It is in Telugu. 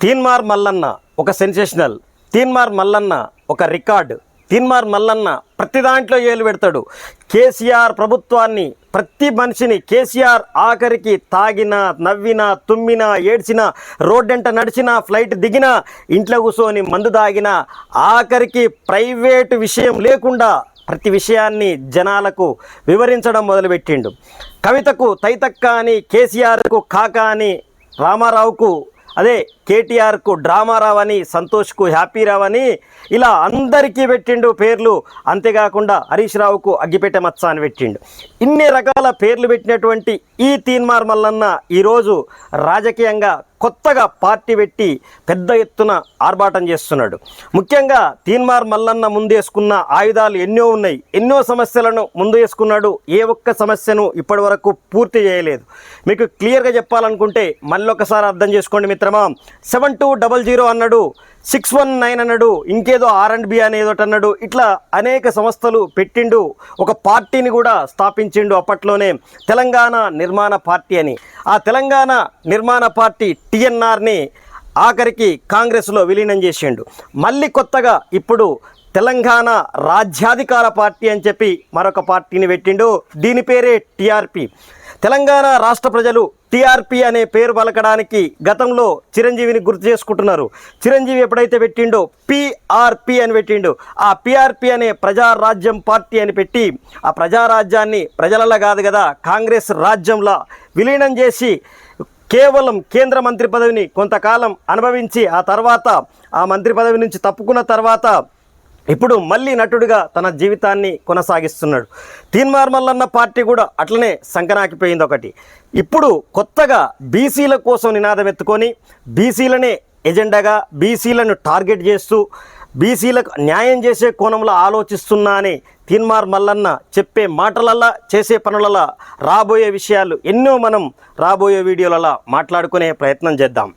తీన్మార్ మల్లన్న ఒక సెన్సేషనల్ తీన్మార్ మల్లన్న ఒక రికార్డ్ తీన్మార్ మల్లన్న ప్రతి దాంట్లో ఏలు పెడతాడు. కేసీఆర్ ప్రభుత్వాన్ని ప్రతి మనిషిని కేసీఆర్ ఆఖరికి తాగినా నవ్వినా తుమ్మినా ఏడ్చినా రోడ్డెంట నడిచినా ఫ్లైట్ దిగినా ఇంట్లో కూర్చొని మందు తాగినా ఆఖరికి ప్రైవేటు విషయం లేకుండా ప్రతి విషయాన్ని జనాలకు వివరించడం మొదలుపెట్టిండు. కవితకు తైతక్క అని కేసీఆర్కు కాక అని రామారావుకు అదే కేటీఆర్కు డ్రామా రావని సంతోష్కు హ్యాపీ రావని ఇలా అందరికీ పెట్టిండు పేర్లు. అంతేకాకుండా హరీష్ రావుకు అగ్గిపెట్టె మచ్చ అని పెట్టిండు. ఇన్ని రకాల పేర్లు పెట్టినటువంటి ఈ తీన్మార్ మల్లన్న ఈరోజు రాజకీయంగా కొత్తగా పార్టీ పెట్టి పెద్ద ఎత్తున ఆర్భాటం చేస్తున్నాడు. ముఖ్యంగా తీన్మార్ మల్లన్న ముందేసుకున్న ఆయుధాలు ఎన్నో ఉన్నాయి. ఎన్నో సమస్యలను ముందు వేసుకున్నాడు. ఏ ఒక్క సమస్యను ఇప్పటి వరకు పూర్తి చేయలేదు. మీకు క్లియర్గా చెప్పాలనుకుంటే మళ్ళీ ఒకసారి అర్థం చేసుకోండి మిత్రమా. సెవెన్ టూ డబల్ జీరో అన్నాడు. సిక్స్ వన్ నైన్ అన్నాడు ఇంకేదో ఆర్ అండ్ బి అనేదో అన్నాడు ఇట్లా అనేక సంస్థలు పెట్టిండు ఒక పార్టీని కూడా స్థాపించిండు అప్పట్లోనే. తెలంగాణ నిర్మాణ పార్టీ అని. ఆ తెలంగాణ నిర్మాణ పార్టీ టిఎన్ఆర్ని ఆఖరికి కాంగ్రెస్లో విలీనం చేసిండు. మళ్ళీ కొత్తగా ఇప్పుడు తెలంగాణ రాజ్యాధికార పార్టీ అని చెప్పి మరొక పార్టీని పెట్టిండు. దీని పేరే టీఆర్పీ. తెలంగాణ రాష్ట్ర ప్రజలు టీఆర్పీ అనే పేరు పలకడానికి గతంలో చిరంజీవిని గుర్తు చేసుకుంటున్నారు. చిరంజీవి ఎప్పుడైతే పెట్టిండో పిఆర్పి అని పెట్టిండు. ఆ పిఆర్పి అనే ప్రజారాజ్యం పార్టీ అని పెట్టి ఆ ప్రజారాజ్యాన్ని ప్రజలలో కాదు కదా కాంగ్రెస్ రాజ్యంలా విలీనం చేసి కేవలం కేంద్ర మంత్రి పదవిని కొంతకాలం అనుభవించి ఆ తర్వాత ఆ మంత్రి పదవి నుంచి తప్పుకున్న తర్వాత ఇప్పుడు మళ్ళీ నటుడిగా తన జీవితాన్ని కొనసాగిస్తున్నాడు. తీన్మార్ మల్లన్న పార్టీ కూడా అట్లనే సంకనాకిపోయింది ఒకటి. ఇప్పుడు కొత్తగా బీసీల కోసం నినాదం ఎత్తుకొని బీసీలనే ఎజెండాగా బీసీలను టార్గెట్ చేస్తూ బీసీలకు న్యాయం చేసే కోణంలో ఆలోచిస్తున్నా అని తీన్మార్ మల్లన్న చెప్పే మాటలల్లా చేసే పనులలా రాబోయే విషయాలు ఎన్నో మనం రాబోయే వీడియోలలో మాట్లాడుకునే ప్రయత్నం చేద్దాం.